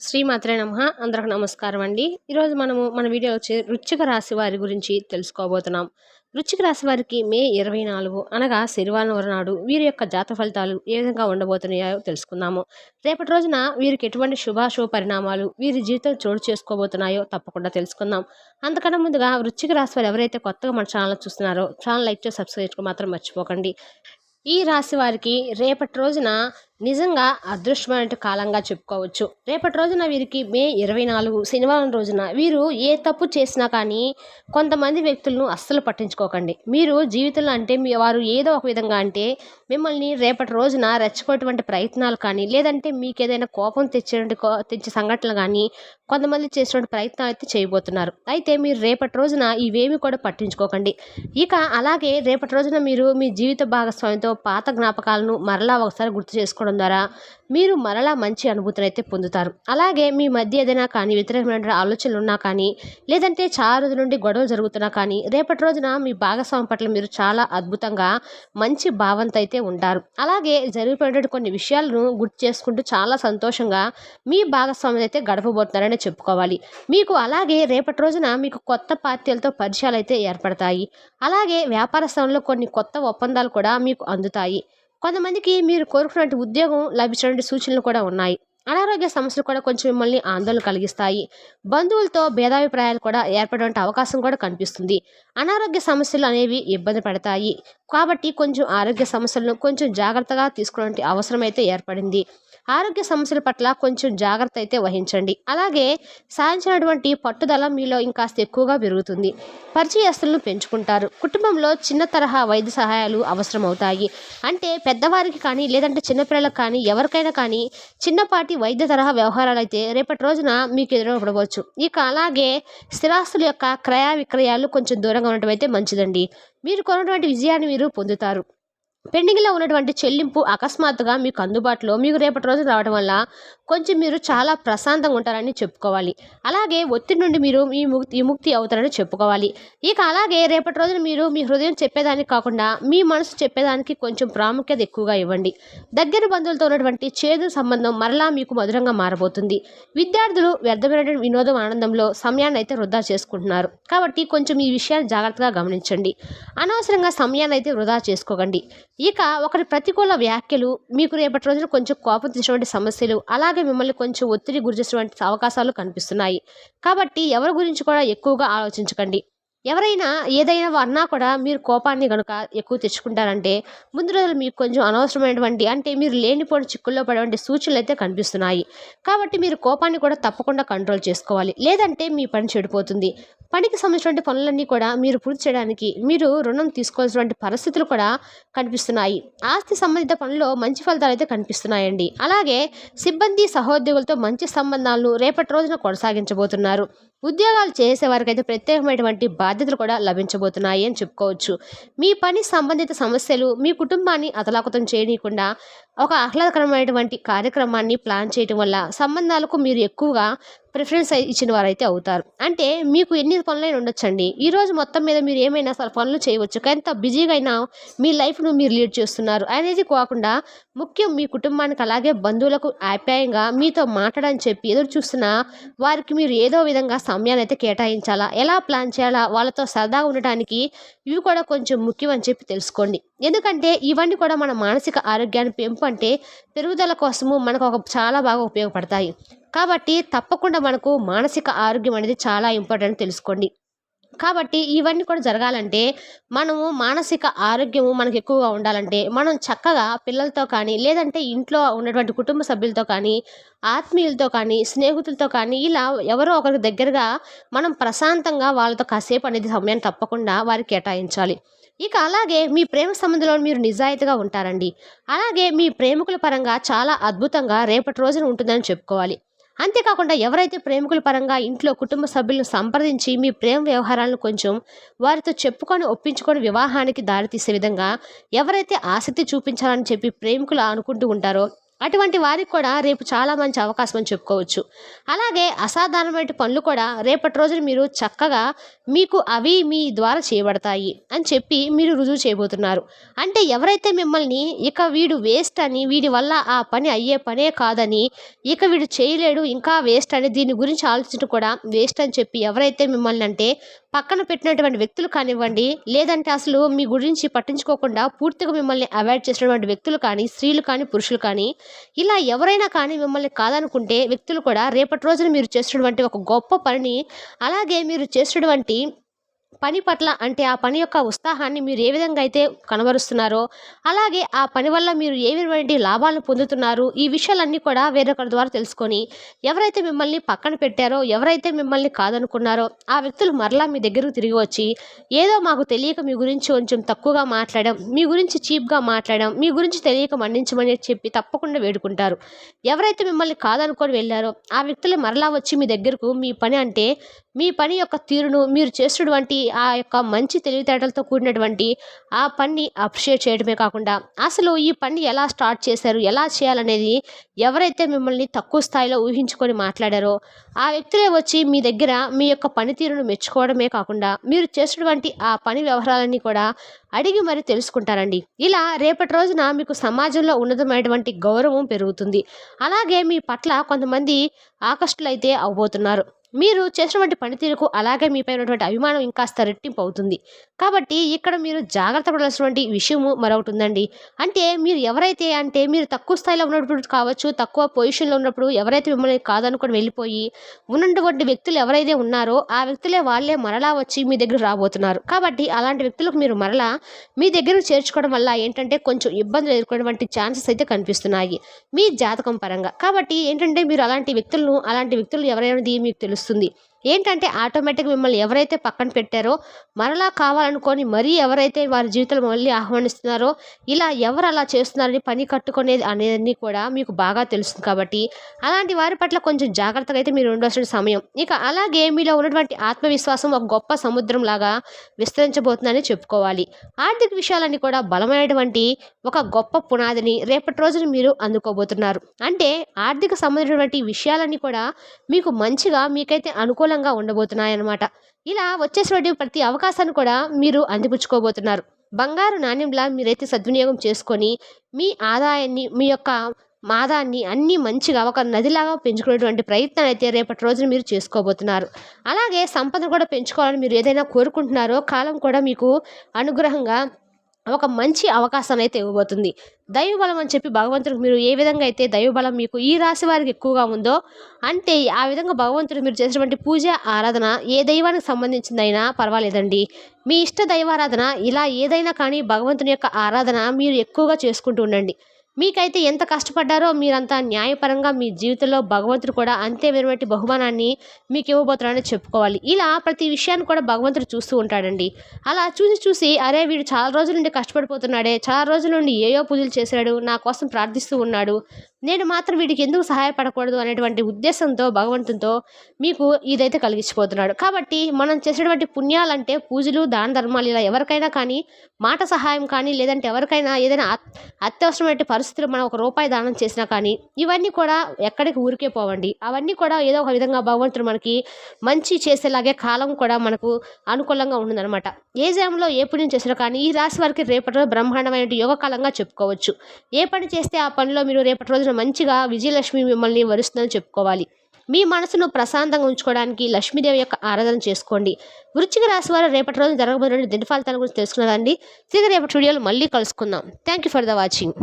శ్రీమాత్రే నమ. అందరికి నమస్కారం అండి. ఈరోజు మనము మన వీడియో వచ్చి రుచిక రాశి వారి గురించి తెలుసుకోబోతున్నాం. రుచిక రాశి వారికి మే ఇరవై నాలుగు అనగా శనివారం నాడు వీరి యొక్క జాత ఫలితాలు ఏ విధంగా ఉండబోతున్నాయో తెలుసుకుందాము. రేపటి రోజున వీరికి ఎటువంటి శుభాశుభ పరిణామాలు వీరి జీవితం చోటు చేసుకోబోతున్నాయో తప్పకుండా తెలుసుకుందాం. అంతకన్నా ముందుగా వృచ్చిక రాశి వారు ఎవరైతే కొత్తగా మన ఛానల్ చూస్తున్నారో ఛానల్ లైక్ చేసి సబ్స్క్రైబ్ మాత్రం మర్చిపోకండి. ఈ రాశి వారికి రేపటి రోజున నిజంగా అదృష్టమైన కాలంగా చెప్పుకోవచ్చు. రేపటి రోజున వీరికి మే ఇరవై నాలుగు శనివారం రోజున వీరు ఏ తప్పు చేసినా కానీ కొంతమంది వ్యక్తులను అస్సలు పట్టించుకోకండి. మీరు జీవితంలో అంటే మీ వారు ఏదో ఒక విధంగా అంటే మిమ్మల్ని రేపటి రోజున రెచ్చగొట్టేటువంటి ప్రయత్నాలు కానీ లేదంటే మీకు ఏదైనా కోపం తెచ్చేటువంటి తెచ్చే సంఘటనలు కానీ కొంతమంది చేసినటువంటి ప్రయత్నాలు అయితే చేయబోతున్నారు. అయితే మీరు రేపటి రోజున ఇవేమి కూడా పట్టించుకోకండి. ఇక అలాగే రేపటి రోజున మీరు మీ జీవిత భాగస్వామితో పాత జ్ఞాపకాలను మరలా ఒకసారి గుర్తు చేసుకోండి. చేసుకోవడం ద్వారా మీరు మరలా మంచి అనుభూతిని అయితే పొందుతారు. అలాగే మీ మధ్య ఏదైనా కానీ వ్యతిరేకమైన ఆలోచనలు ఉన్నా కానీ లేదంటే చాలా రోజుల నుండి గొడవలు జరుగుతున్నా కానీ రేపటి రోజున మీ భాగస్వామి పట్ల మీరు చాలా అద్భుతంగా మంచి భావంతో అయితే ఉంటారు. అలాగే జరిగిపోయినటువంటి కొన్ని విషయాలను గుర్తు చేసుకుంటూ చాలా సంతోషంగా మీ భాగస్వామి అయితే గడపబోతున్నారని చెప్పుకోవాలి. మీకు అలాగే రేపటి రోజున మీకు కొత్త పార్టీలతో పరిచయాలు అయితే ఏర్పడతాయి. అలాగే వ్యాపార స్థలంలో కొన్ని కొత్త ఒప్పందాలు కూడా మీకు అందుతాయి. కొంతమందికి మీరు కోరుకున్నటువంటి ఉద్యోగం లభించినటువంటి సూచనలు కూడా ఉన్నాయి. అనారోగ్య సమస్యలు కూడా కొంచెం మిమ్మల్ని ఆందోళన కలిగిస్తాయి. బంధువులతో భేదాభిప్రాయాలు కూడా ఏర్పడే అవకాశం కూడా కనిపిస్తుంది. అనారోగ్య సమస్యలు అనేవి ఇబ్బంది పడతాయి. కాబట్టి కొంచెం ఆరోగ్య సమస్యలను కొంచెం జాగ్రత్తగా తీసుకునే అవసరం అయితే ఏర్పడింది. ఆరోగ్య సమస్యల పట్ల కొంచెం జాగ్రత్త అయితే వహించండి. అలాగే సాధించినటువంటి పట్టుదల మీలో ఇంకాస్త ఎక్కువగా పెరుగుతుంది. పరిచయస్తులను పెంచుకుంటారు. కుటుంబంలో చిన్న తరహా వైద్య సహాయాలు అవసరం అవుతాయి అంటే పెద్దవారికి కానీ లేదంటే చిన్నపిల్లలకు కానీ ఎవరికైనా కానీ చిన్నపాటి వైద్య తరహా వ్యవహారాలు అయితే రేపటి రోజున మీకు ఎదురపడవచ్చు. ఇక అలాగే స్థిరాస్తుల యొక్క క్రయ విక్రయాలు కొంచెం దూరంగా ఉండటం అయితే మంచిదండి. మీరు కొన్నటువంటి విజయాన్ని మీరు పొందుతారు. పెండింగ్లో ఉన్నటువంటి చెల్లింపు అకస్మాత్తుగా మీకు అందుబాటులో మీకు రేపటి రోజు రావడం వల్ల కొంచెం మీరు చాలా ప్రశాంతంగా ఉంటారని చెప్పుకోవాలి. అలాగే ఒత్తిడి నుండి మీరు మీ ముక్తి ముక్తి అవుతారని చెప్పుకోవాలి. ఇక అలాగే రేపటి రోజున మీరు మీ హృదయం చెప్పేదానికి కాకుండా మీ మనసు చెప్పేదానికి కొంచెం ప్రాముఖ్యత ఎక్కువగా ఇవ్వండి. దగ్గర బంధువులతో ఉన్నటువంటి చేదు సంబంధం మరలా మీకు మధురంగా మారబోతుంది. విద్యార్థులు వ్యర్థమైన వినోదం ఆనందంలో సమయాన్ని అయితే వృధా చేసుకుంటున్నారు. కాబట్టి కొంచెం ఈ విషయాన్ని జాగ్రత్తగా గమనించండి. అనవసరంగా సమయాన్ని అయితే వృధా చేసుకోకండి. ఇక ఒకరి ప్రతికూల వ్యాఖ్యలు. మీకు రేపటి రోజున కొంచెం కోపం తెచ్చినటువంటి సమస్యలు అలాగే మిమ్మల్ని కొంచెం ఒత్తిడి గురి చేసినటువంటి అవకాశాలు కనిపిస్తున్నాయి. కాబట్టి ఎవరి గురించి కూడా ఎక్కువగా ఆలోచించకండి. ఎవరైనా ఏదైనా అన్నా కూడా మీరు కోపాన్ని కనుక ఎక్కువ తెచ్చుకుంటారంటే ముందు రోజులు మీకు కొంచెం అనవసరమైనటువంటి అంటే మీరు లేనిపోయిన చిక్కుల్లో పడేటువంటి సూచనలు అయితే కనిపిస్తున్నాయి. కాబట్టి మీరు కోపాన్ని కూడా తప్పకుండా కంట్రోల్ చేసుకోవాలి. లేదంటే మీ పని చెడిపోతుంది. పనికి సంబంధించినటువంటి పనులన్నీ కూడా మీరు పూర్తి చేయడానికి మీరు రుణం తీసుకోవాల్సినటువంటి పరిస్థితులు కూడా కనిపిస్తున్నాయి. ఆస్తి సంబంధిత పనుల్లో మంచి ఫలితాలు అయితే కనిపిస్తున్నాయండి. అలాగే సిబ్బంది సహోద్యోగులతో మంచి సంబంధాలను రేపటి రోజున కొనసాగించబోతున్నారు. ఉద్యోగాలు చేసే వారికి అయితే ప్రత్యేకమైనటువంటి బాధ్యతలు కూడా లభించబోతున్నాయి అని చెప్పుకోవచ్చు. మీ పని సంబంధిత సమస్యలు మీ కుటుంబాన్ని అతలాకుతం చేయనీయకుండా ఒక ఆహ్లాదకరమైనటువంటి కార్యక్రమాన్ని ప్లాన్ చేయటం వల్ల సంబంధాలకు మీరు ఎక్కువగా ప్రిఫరెన్స్ ఇచ్చిన వారైతే అవుతారు. అంటే మీకు ఎన్ని పనులైనా ఉండొచ్చండి. ఈరోజు మొత్తం మీద మీరు ఏమైనా సరే పనులు చేయవచ్చు. ఎంత బిజీగా అయినా మీ లైఫ్ను మీరు లీడ్ చేస్తున్నారు. అనేది కాకుండా ముఖ్యం మీ కుటుంబానికి అలాగే బంధువులకు ఆప్యాయంగా మీతో మాట్లాడని చెప్పి ఎదురు చూస్తున్న వారికి మీరు ఏదో విధంగా సమయాన్ని అయితే కేటాయించాలా? ఎలా ప్లాన్ చేయాలా? వాళ్ళతో సరదాగా ఉండటానికి ఇవి కూడా కొంచెం ముఖ్యం అని చెప్పి తెలుసుకోండి. ఎందుకంటే ఇవన్నీ కూడా మన మానసిక ఆరోగ్యాన్ని పెంపంటే పెరుగుదల కోసము మనకు ఒక చాలా బాగా ఉపయోగపడతాయి. కాబట్టి తప్పకుండా మనకు మానసిక ఆరోగ్యం అనేది చాలా ఇంపార్టెంట్ తెలుసుకోండి. కాబట్టి ఇవన్నీ కూడా జరగాలంటే మనము మానసిక ఆరోగ్యము మనకు ఎక్కువగా ఉండాలంటే మనం చక్కగా పిల్లలతో కానీ లేదంటే ఇంట్లో ఉన్నటువంటి కుటుంబ సభ్యులతో కానీ ఆత్మీయులతో కానీ స్నేహితులతో కానీ ఇలా ఎవరో ఒకరికి దగ్గరగా మనం ప్రశాంతంగా వాళ్ళతో కాసేపు అనేది సమయాన్ని తప్పకుండా వారికి కేటాయించాలి. ఇక అలాగే మీ ప్రేమ సంబంధంలో మీరు నిజాయితీగా ఉంటారండి. అలాగే మీ ప్రేమికుల పరంగా చాలా అద్భుతంగా రేపటి రోజున ఉంటుందని చెప్పుకోవాలి. అంతేకాకుండా ఎవరైతే ప్రేమికుల పరంగా ఇంట్లో కుటుంబ సభ్యులను సంప్రదించి మీ ప్రేమ వ్యవహారాలను కొంచెం వారితో చెప్పుకొని ఒప్పించుకొని వివాహానికి దారితీసే విధంగా ఎవరైతే ఆసక్తి చూపించాలని చెప్పి ప్రేమికులు అనుకుంటూ ఉంటారో అటువంటి వారికి కూడా రేపు చాలా మంచి అవకాశం అని చెప్పుకోవచ్చు. అలాగే అసాధారణమైన పనులు కూడా రేపటి రోజున మీరు చక్కగా మీకు అవి మీ ద్వారా చేయబడతాయి అని చెప్పి మీరు రుజువు చేయబోతున్నారు. అంటే ఎవరైతే మిమ్మల్ని ఇక వీడు వేస్ట్ అని వీడి వల్ల ఆ పని అయ్యే పనే కాదని ఇక వీడు చేయలేడు ఇంకా వేస్ట్ అని దీని గురించి ఆలోచించడం కూడా వేస్ట్ అని చెప్పి ఎవరైతే మిమ్మల్ని అంటే పక్కన పెట్టినటువంటి వ్యక్తులు కానివ్వండి లేదంటే అసలు మీ గురించి పట్టించుకోకుండా పూర్తిగా మిమ్మల్ని అవాయిడ్ చేసినటువంటి వ్యక్తులు కానీ స్త్రీలు కానీ పురుషులు కానీ ఇలా ఎవరైనా కానీ మిమ్మల్ని కాదనుకుంటే వ్యక్తులు కూడా రేపటి రోజున మీరు చేసినటువంటి ఒక గొప్ప పనిని అలాగే మీరు చేసినటువంటి పని పట్ల అంటే ఆ పని యొక్క ఉత్సాహాన్ని మీరు ఏ విధంగా అయితే కనబరుస్తున్నారో అలాగే ఆ పని వల్ల మీరు ఏ విధమైన లాభాలను పొందుతున్నారు ఈ విషయాలన్నీ కూడా వేరొకరి ద్వారా తెలుసుకొని ఎవరైతే మిమ్మల్ని పక్కన పెట్టారో ఎవరైతే మిమ్మల్ని కాదనుకున్నారో ఆ వ్యక్తులు మరలా మీ దగ్గరకు తిరిగి వచ్చి ఏదో మాకు తెలియక మీ గురించి కొంచెం తక్కువగా మాట్లాడడం మీ గురించి చీప్గా మాట్లాడడం మీ గురించి తెలియక మన్నించమని చెప్పి తప్పకుండా వేడుకుంటారు. ఎవరైతే మిమ్మల్ని కాదనుకొని వెళ్ళారో ఆ వ్యక్తులు మరలా వచ్చి మీ దగ్గరకు మీ పని అంటే మీ పని యొక్క తీరును మీరు చేస్తున్నటువంటి ఆ యొక్క మంచి తెలివితేటలతో కూడినటువంటి ఆ పని అప్రిషియేట్ చేయడమే కాకుండా అసలు ఈ పని ఎలా స్టార్ట్ చేశారు ఎలా చేయాలనేది ఎవరైతే మిమ్మల్ని తక్కువ స్థాయిలో ఊహించుకొని మాట్లాడారో ఆ వ్యక్తులే వచ్చి మీ దగ్గర మీ యొక్క పనితీరును మెచ్చుకోవడమే కాకుండా మీరు చేసినటువంటి ఆ పని వ్యవహారాలన్నీ కూడా అడిగి మరి తెలుసుకుంటారండి. ఇలా రేపటి రోజున మీకు సమాజంలో ఉన్నతమైనటువంటి గౌరవం పెరుగుతుంది. అలాగే మీ పట్ల కొంతమంది ఆకర్షులైతే అవబోతున్నారు. మీరు చేసినటువంటి పనితీరుకు అలాగే మీపై ఉన్నటువంటి అభిమానం ఇంకాస్త రెట్టింపు అవుతుంది కాబట్టి ఇక్కడ మీరు జాగ్రత్త పడాల్సినటువంటి విషయము మరొకటి ఉందండి. అంటే మీరు ఎవరైతే అంటే మీరు తక్కువ స్థాయిలో ఉన్నప్పుడు కావచ్చు తక్కువ పొజిషన్లో ఉన్నప్పుడు ఎవరైతే మిమ్మల్ని కాదనుకొని వెళ్ళిపోయి ఉన్నటువంటి వ్యక్తులు ఎవరైతే ఉన్నారో ఆ వ్యక్తులే వాళ్ళే మరలా వచ్చి మీ దగ్గర రాబోతున్నారు. కాబట్టి అలాంటి వ్యక్తులకు మీరు మరలా మీ దగ్గర చేర్చుకోవడం వల్ల ఏంటంటే కొంచెం ఇబ్బందులు ఎదుర్కొనేటువంటి ఛాన్సెస్ అయితే కనిపిస్తున్నాయి మీ జాతకం పరంగా. కాబట్టి ఏంటంటే మీరు అలాంటి వ్యక్తులను అలాంటి వ్యక్తులు ఎవరైనా మీకు తెలుసు వస్తుంది. ఏంటంటే ఆటోమేటిక్ మిమ్మల్ని ఎవరైతే పక్కన పెట్టారో మరలా కావాలనుకొని మరీ ఎవరైతే వారి జీవితంలో మళ్ళీ ఆహ్వానిస్తున్నారో ఇలా ఎవరు అలా చేస్తున్నారని పని కట్టుకునేది అనేది కూడా మీకు బాగా తెలుస్తుంది కాబట్టి అలాంటి వారి పట్ల కొంచెం జాగ్రత్తగా అయితే మీరు ఉండాల్సిన సమయం. ఇక అలాగే మీలో ఉన్నటువంటి ఆత్మవిశ్వాసం ఒక గొప్ప సముద్రం లాగా విస్తరించబోతుందని చెప్పుకోవాలి. ఆర్థిక విషయాలన్నీ కూడా బలమైనటువంటి ఒక గొప్ప పునాదిని రేపటి రోజున మీరు అందుకోబోతున్నారు. అంటే ఆర్థిక సంబంధించినటువంటి విషయాలన్నీ కూడా మీకు మంచిగా మీకైతే అనుకూలంగా ఉండబోతున్నాయన్నమాట. ఇలా వచ్చేసినటువంటి ప్రతి అవకాశాన్ని కూడా మీరు అందిపుచ్చుకోబోతున్నారు. బంగారు నాణ్యంలా మీరైతే సద్వినియోగం చేసుకొని మీ ఆదాయాన్ని మీ యొక్క మాదాన్ని అన్నీ మంచిగా ఒక నదిలాగా పెంచుకునేటువంటి ప్రయత్నాలు అయితే రేపటి రోజున మీరు చేసుకోబోతున్నారు. అలాగే సంపదను కూడా పెంచుకోవాలని మీరు ఏదైనా కోరుకుంటున్నారో కాలం కూడా మీకు అనుగ్రహంగా ఒక మంచి అవకాశాన్ని అయితే ఇవ్వబోతుంది. దైవబలం అని చెప్పి భగవంతుడికి మీరు ఏ విధంగా అయితే దైవబలం మీకు ఈ రాశి వారికి ఎక్కువగా ఉందో అంటే ఆ విధంగా భగవంతుడు మీరు చేసినటువంటి పూజ ఆరాధన ఏ దైవానికి సంబంధించిందైనా పర్వాలేదండి. మీ ఇష్ట దైవారాధన ఇలా ఏదైనా కానీ భగవంతుని యొక్క ఆరాధన మీరు ఎక్కువగా చేసుకుంటూ ఉండండి. మీకైతే ఎంత కష్టపడ్డారో మీరంతా న్యాయపరంగా మీ జీవితంలో భగవంతుడు కూడా అంతే విరమటి బహుమానాన్ని మీకు ఇవ్వబోతున్నారని చెప్పుకోవాలి. ఇలా ప్రతి విషయాన్ని కూడా భగవంతుడు చూస్తూ ఉంటాడండి. అలా చూసి చూసి అరే వీడు చాలా రోజుల నుండి కష్టపడిపోతున్నాడే చాలా రోజుల నుండి ఏయో పూజలు చేశాడు నా కోసం ప్రార్థిస్తూ ఉన్నాడు నేను మాత్రం వీడికి ఎందుకు సహాయపడకూడదు అనేటువంటి ఉద్దేశంతో భగవంతునితో మీకు ఇదైతే కలిగించిపోతున్నాడు. కాబట్టి మనం చేసేటువంటి పుణ్యాలంటే పూజలు దాన ధర్మాలు ఇలా ఎవరికైనా కానీ మాట సహాయం కానీ లేదంటే ఎవరికైనా ఏదైనా అత్- అత్యవసరమైన పరిస్థితులు మనం ఒక రూపాయి దానం చేసినా కానీ ఇవన్నీ కూడా ఎక్కడికి ఊరికే పోవండి. అవన్నీ కూడా ఏదో ఒక విధంగా భగవంతుడు మనకి మంచి చేసేలాగే కాలం కూడా మనకు అనుకూలంగా ఉంటుందన్నమాట. ఏ జయంలో ఏ పుణ్యం చేసినా కానీ ఈ రాశి వారికి రేపటి రోజు బ్రహ్మాండమైన యోగకాలంగా చెప్పుకోవచ్చు. ఏ పని చేస్తే ఆ పనిలో మీరు రేపటి రోజున మంచిగా విజయలక్ష్మి మిమ్మల్ని వరుస్తుందని చెప్పుకోవాలి. మీ మనసును ప్రశాంతంగా ఉంచుకోవడానికి లక్ష్మీదేవి యొక్క ఆరాధన చేసుకోండి. వృచ్చిక రాశి వారు రేపటి రోజు జరగబోతున్న దిన ఫలితాల గురించి తెలుసుకున్నదండి తిరిగి రేపటి వీడియోలో మళ్ళీ కలుసుకుందాం. Thank you for the watching